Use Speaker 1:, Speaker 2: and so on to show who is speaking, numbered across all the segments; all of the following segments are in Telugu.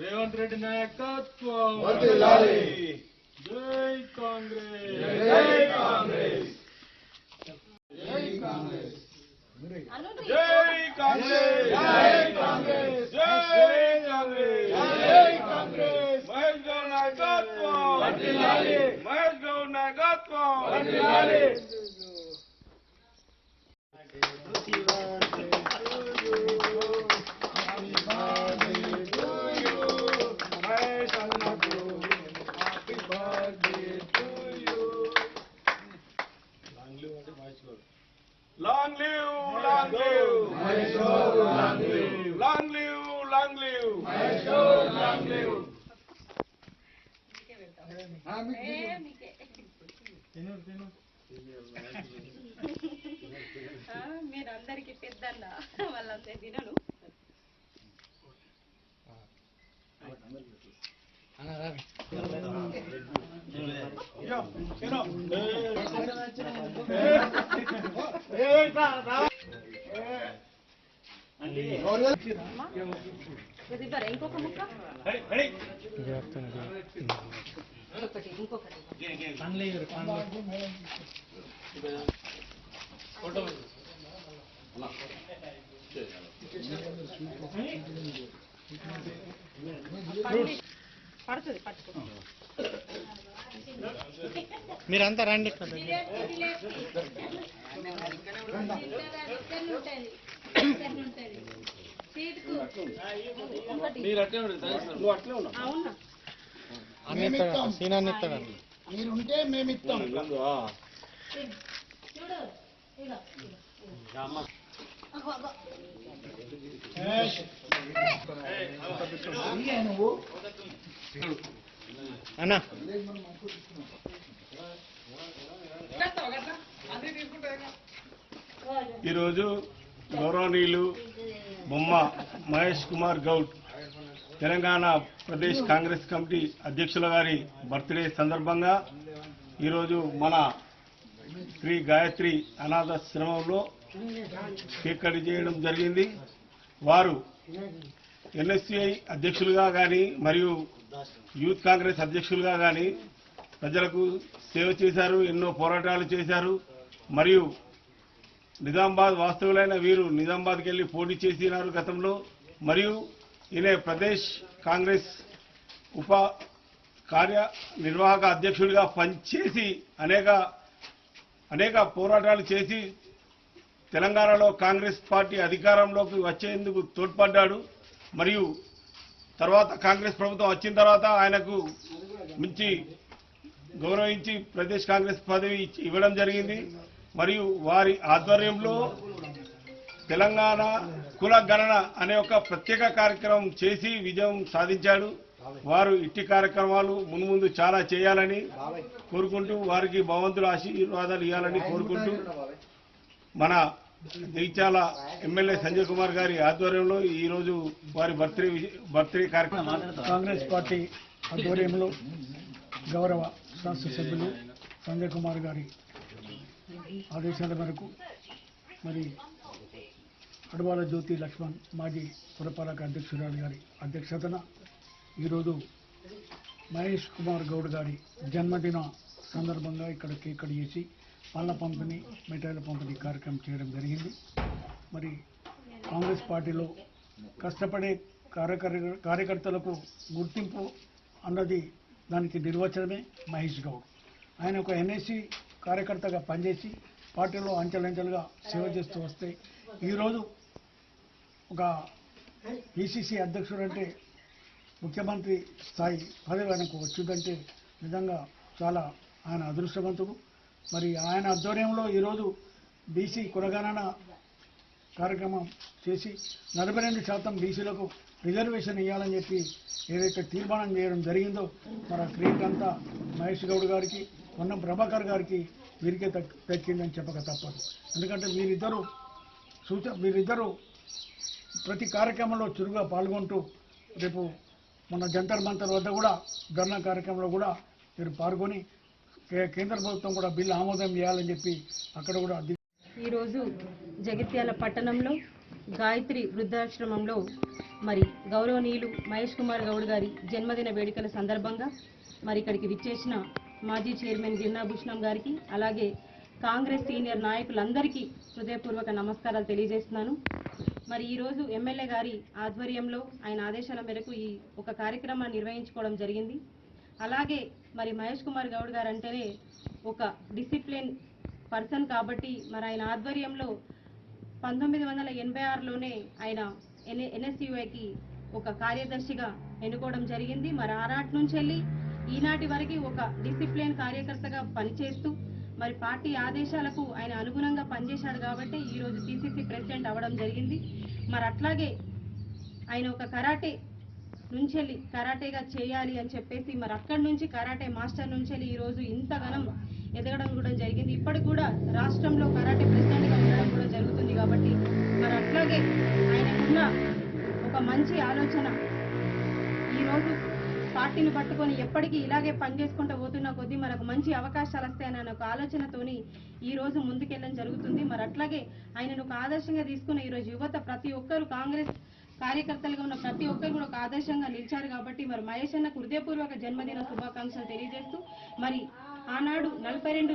Speaker 1: రేవంత్ రెడ్డి నాయకత్వం. జై కాంగ్రెస్
Speaker 2: జై కాంగ్రెస్ జై కాంగ్రెస్
Speaker 1: జై కాంగ్రెస్
Speaker 2: జై కాంగ్రెస్
Speaker 1: జై కాంగ్రెస్ మహేష్ గౌడ్ నాయకత్వం
Speaker 2: వర్ధిల్లాలి.
Speaker 1: మహేష్ గౌడ్ నాయకత్వం
Speaker 2: వర్ధిల్లాలి.
Speaker 1: మహేష్ అన్నకు happy birthday to you long live long live
Speaker 2: Mahesh Goud
Speaker 3: మీరు అందరికి పెద్దన్న వాళ్ళంతా తినను ఇవ్వరా ఇంకొక ముక్క ఇంకొకటి ఇంకొకటి పడుతుంది పట్టుకో
Speaker 4: మీరంతా రండి
Speaker 2: మీరుంటే మేము ఇస్తాం నువ్వు
Speaker 1: ఈరోజు గౌరవనీయులు బొమ్మ మహేష్ కుమార్ గౌడ్ తెలంగాణ ప్రదేశ్ కాంగ్రెస్ కమిటీ అధ్యక్షుల గారి బర్త్డే సందర్భంగా ఈరోజు మన శ్రీ గాయత్రి అనాథాశ్రమంలో కేక్ కట్ చేయడం జరిగింది. వారు ఎన్ఎస్సిఐ అధ్యక్షులుగా కానీ మరియు యూత్ కాంగ్రెస్ అధ్యక్షులుగా కానీ ప్రజలకు సేవ చేశారు ఎన్నో పోరాటాలు చేశారు మరియు నిజామాబాద్ వాస్తవులైన వీరు నిజామాబాద్కి వెళ్ళి పోటీ చేసినారు గతంలో. మరియు ఈయన ప్రదేశ్ కాంగ్రెస్ ఉప కార్యనిర్వాహక అధ్యక్షుడిగా పనిచేసి అనేక అనేక పోరాటాలు చేసి తెలంగాణలో కాంగ్రెస్ పార్టీ అధికారంలోకి వచ్చేందుకు తోడ్పడ్డాడు. మరియు తర్వాత కాంగ్రెస్ ప్రభుత్వం వచ్చిన తర్వాత ఆయనకు మించి గౌరవించి ప్రదేశ్ కాంగ్రెస్ పదవి ఇవ్వడం జరిగింది. మరియు వారి ఆధ్వర్యంలో తెలంగాణ కుల గణన అనే ఒక ప్రత్యేక కార్యక్రమం చేసి విజయం సాధించాడు. వారు ఇట్టి కార్యక్రమాలు మున్ముందు చాలా చేయాలని కోరుకుంటూ వారికి భగవంతుడు ఆశీర్వాదాలు ఇవ్వాలని కోరుకుంటూ మన జగిత్యాల ఎమ్మెల్యే సంజయ్ కుమార్ గారి ఆధ్వర్యంలో ఈరోజు వారి బర్త్డే బర్త్డే కార్యక్రమం.
Speaker 5: కాంగ్రెస్ పార్టీ ఆధ్వర్యంలో గౌరవ శాసనసభ్యులు సంజయ్ కుమార్ గారి ఆదేశాల మేరకు మరి అడవాల జ్యోతి లక్ష్మణ్ మాజీ పురపాలక అధ్యక్షురాలు గారి అధ్యక్షతన ఈరోజు మహేష్ కుమార్ గౌడ్ గారి జన్మదిన సందర్భంగా ఇక్కడ కేక్ చేసి పళ్ళ పంపిణీ మిఠాయిల పంపిణీ కార్యక్రమం చేయడం జరిగింది. మరి కాంగ్రెస్ పార్టీలో కష్టపడే కార్యకర్ కార్యకర్తలకు గుర్తింపు అన్నది దానికి నిర్వచనమే మహేష్ గౌడ్. ఆయన ఒక ఎన్ఎస్సి కార్యకర్తగా పనిచేసి పార్టీలో అంచెలంచెలుగా సేవ చేస్తూ వస్తే ఈరోజు ఒక పిసిసి అధ్యక్షుడు అంటే ముఖ్యమంత్రి స్థాయి పదవి ఆయనకు వచ్చిందంటే నిజంగా చాలా ఆయన అదృష్టవంతుడు. మరి ఆయన ఆధ్వర్యంలో ఈరోజు బీసీ కులగణన కార్యక్రమం చేసి నలభై రెండు శాతం బీసీలకు రిజర్వేషన్ ఇవ్వాలని చెప్పి ఏదైతే తీర్మానం చేయడం జరిగిందో మన ఆ అంతా మహేష్ గౌడ్ గారికి పొన్నం ప్రభాకర్ గారికి వీరికే దక్- దక్కిందని చెప్పక తప్పదు. ఎందుకంటే మీరిద్దరూ సూచ మీరిద్దరూ ప్రతి కార్యక్రమంలో చురుగ్గా పాల్గొంటూ రేపు మన జంతర్ మంతర్ వద్ద కూడా ధర్నా కార్యక్రమంలో కూడా మీరు పాల్గొని కేంద్ర ప్రభుత్వం కూడా బిల్లు ఆమోదం చేయాలని చెప్పి అక్కడ కూడా
Speaker 6: ఈరోజు జగిత్యాల పట్టణంలో గాయత్రి వృద్ధాశ్రమంలో మరి గౌరవనీయులు మహేష్ కుమార్ గౌడ్ గారి జన్మదిన వేడుకల సందర్భంగా మరి ఇక్కడికి విచ్చేసిన మాజీ చైర్మన్ గిరినాభూషణం గారికి అలాగే కాంగ్రెస్ సీనియర్ నాయకులందరికీ హృదయపూర్వక నమస్కారాలు తెలియజేస్తున్నాను. మరి ఈరోజు ఎమ్మెల్యే గారి ఆధ్వర్యంలో ఆయన ఆదేశాల మేరకు ఈ ఒక కార్యక్రమాన్ని నిర్వహించుకోవడం జరిగింది. అలాగే మరి మహేష్ కుమార్ గౌడ్ గారు అంటేనే ఒక డిసిప్లిన్ పర్సన్ కాబట్టి మరి ఆయన ఆధ్వర్యంలో పంతొమ్మిది వందల ఎనభై ఆరులోనే ఆయన ఎన్ ఎన్ఎస్యుఐకి ఒక కార్యదర్శిగా ఎన్నుకోవడం జరిగింది. మరి ఆనాటి నుంచి వెళ్ళి ఈనాటి వరకు ఒక డిసిప్లిన్ కార్యకర్తగా పనిచేస్తూ మరి పార్టీ ఆదేశాలకు ఆయన అనుగుణంగా పనిచేశాడు కాబట్టి ఈరోజు పిసిసి ప్రెసిడెంట్ అవ్వడం జరిగింది. మరి అట్లాగే ఆయన ఒక కరాటే నుంచి వెళ్ళి కరాటేగా చేయాలి అని చెప్పేసి మరి అక్కడి నుంచి కరాటే మాస్టర్ నుంచి వెళ్ళి ఈరోజు ఇంతగానం ఎదగడం కూడా జరిగింది. ఇప్పటికి కూడా రాష్ట్రంలో కరాటే ప్రెసిడెంట్గా ఉండడం కూడా జరుగుతుంది కాబట్టి మరి అట్లాగే ఆయనకున్న ఒక మంచి ఆలోచన ఈరోజు పార్టీని పట్టుకొని ఎప్పటికీ ఇలాగే పనిచేసుకుంటూ పోతున్న కొద్దీ మనకు మంచి అవకాశాలు వస్తాయని ఒక ఆలోచనతోని ఈ రోజు ముందుకెళ్ళడం జరుగుతుంది. మరి అట్లాగే ఆయనను ఒక ఆదర్శంగా తీసుకున్న ఈ రోజు యువత ప్రతి ఒక్కరు కాంగ్రెస్ కార్యకర్తలుగా ఉన్న ప్రతి ఒక్కరు కూడా ఒక ఆదర్శంగా నిలిచారు కాబట్టి మరి మహేష్ అన్నకు హృదయపూర్వక జన్మదిన శుభాకాంక్షలు తెలియజేస్తూ మరి ఆనాడు నలభై రెండు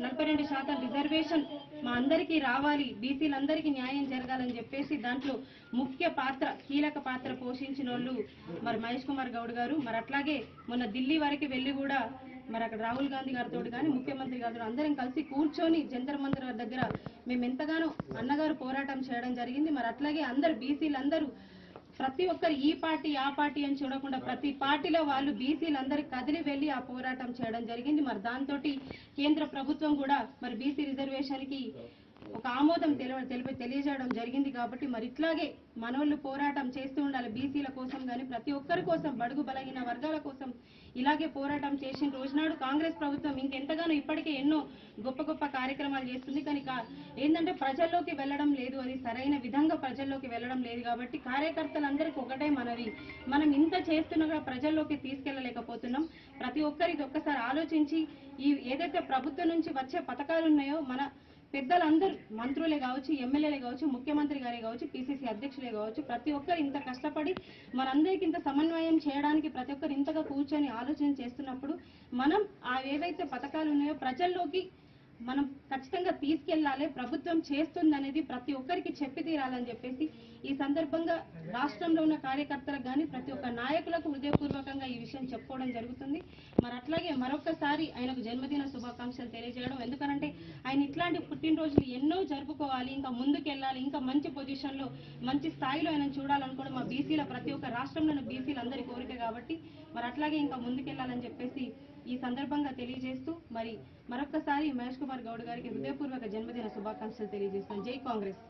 Speaker 6: నలభై రెండు శాతం రిజర్వేషన్ మా అందరికీ రావాలి బీసీలందరికీ న్యాయం జరగాలని చెప్పేసి దాంట్లో ముఖ్య పాత్ర కీలక పాత్ర పోషించిన వాళ్ళు మరి మహేష్ కుమార్ గౌడ్ గారు. మరి అట్లాగే మొన్న ఢిల్లీ వరకు వెళ్ళి కూడా మరి అక్కడ రాహుల్ గాంధీ గారితో కానీ ముఖ్యమంత్రి గారితో అందరం కలిసి కూర్చొని జంతర్ మంతర్ దగ్గర మేము ఎంతగానో అన్నగారు పోరాటం చేయడం జరిగింది. మరి అట్లాగే అందరు బీసీలందరూ ప్రతి ఒక్కరు ఈ పార్టీ ఆ పార్టీ అని చూడకుండా ప్రతి పార్టీలో వాళ్ళు బీసీలందరూ కదిలి వెళ్ళి ఆ పోరాటం చేయడం జరిగింది. మరి దాంతో కేంద్ర ప్రభుత్వం కూడా మరి బీసీ రిజర్వేషన్కి ఒక ఆమోదం తెలవ తెలిపి తెలియజేయడం జరిగింది కాబట్టి మరి ఇట్లాగే మనోళ్ళు పోరాటం చేస్తూ ఉండాలి బీసీల కోసం కానీ ప్రతి ఒక్కరి కోసం బడుగు బలహీన వర్గాల కోసం ఇలాగే పోరాటం చేసిన రోజునాడు కాంగ్రెస్ ప్రభుత్వం ఇంకెంతగానో ఇప్పటికే ఎన్నో గొప్ప గొప్ప కార్యక్రమాలు చేస్తుంది. కానీ కా- ఏంటంటే ప్రజల్లోకి వెళ్ళడం లేదు. అది సరైన విధంగా ప్రజల్లోకి వెళ్ళడం లేదు కాబట్టి కార్యకర్తలందరికీ ఒకటే మనవి. మనం ఇంత చేస్తున్నా కూడా ప్రజల్లోకి తీసుకెళ్ళలేకపోతున్నాం. ప్రతి ఒక్కరికి ఒక్కసారి ఆలోచించి ఈ ఏదైతే ప్రభుత్వం నుంచి వచ్చే పథకాలు ఉన్నాయో మన పెద్దలందరూ మంత్రులే కావచ్చు ఎమ్మెల్యేలే కావచ్చు ముఖ్యమంత్రి గారే కావచ్చు పిసిసి అధ్యక్షులే కావచ్చు ప్రతి ఒక్కరు ఇంత కష్టపడి మనందరికీ ఇంత సమన్వయం చేయడానికి ప్రతి ఒక్కరు ఇంతగా కూర్చొని ఆలోచన చేస్తున్నప్పుడు మనం ఆ ఏవైతే పథకాలు ఉన్నాయో ప్రజల్లోకి మనం ఖచ్చితంగా తీసుకెళ్ళాలి ప్రభుత్వం చేస్తుంది అనేది ప్రతి ఒక్కరికి చెప్పి తీరాలని చెప్పేసి ఈ సందర్భంగా రాష్ట్రంలో ఉన్న కార్యకర్తలకు కానీ ప్రతి ఒక్క నాయకులకు హృదయపూర్వకంగా ఈ విషయం చెప్పుకోవడం జరుగుతుంది. మరి అట్లాగే మరొకసారి ఆయనకు జన్మదిన శుభాకాంక్షలు తెలియజేయడం. ఎందుకనంటే ఆయన ఇట్లాంటి పుట్టినరోజులు ఎన్నో జరుపుకోవాలి. ఇంకా ముందుకెళ్ళాలి. ఇంకా మంచి పొజిషన్లో మంచి స్థాయిలో ఆయన చూడాలనుకోవడం మా బీసీల ప్రతి ఒక్క రాష్ట్రంలోని బీసీలందరి కోరిక కాబట్టి మరి అట్లాగే ఇంకా ముందుకెళ్ళాలని చెప్పేసి ఈ సందర్భంగా తెలియజేస్తూ మరి మరొక్కసారి మహేష్ కుమార్ గౌడ్ గారికి హృదయపూర్వక జన్మదిన శుభాకాంక్షలు తెలియజేస్తాను జై కాంగ్రెస్.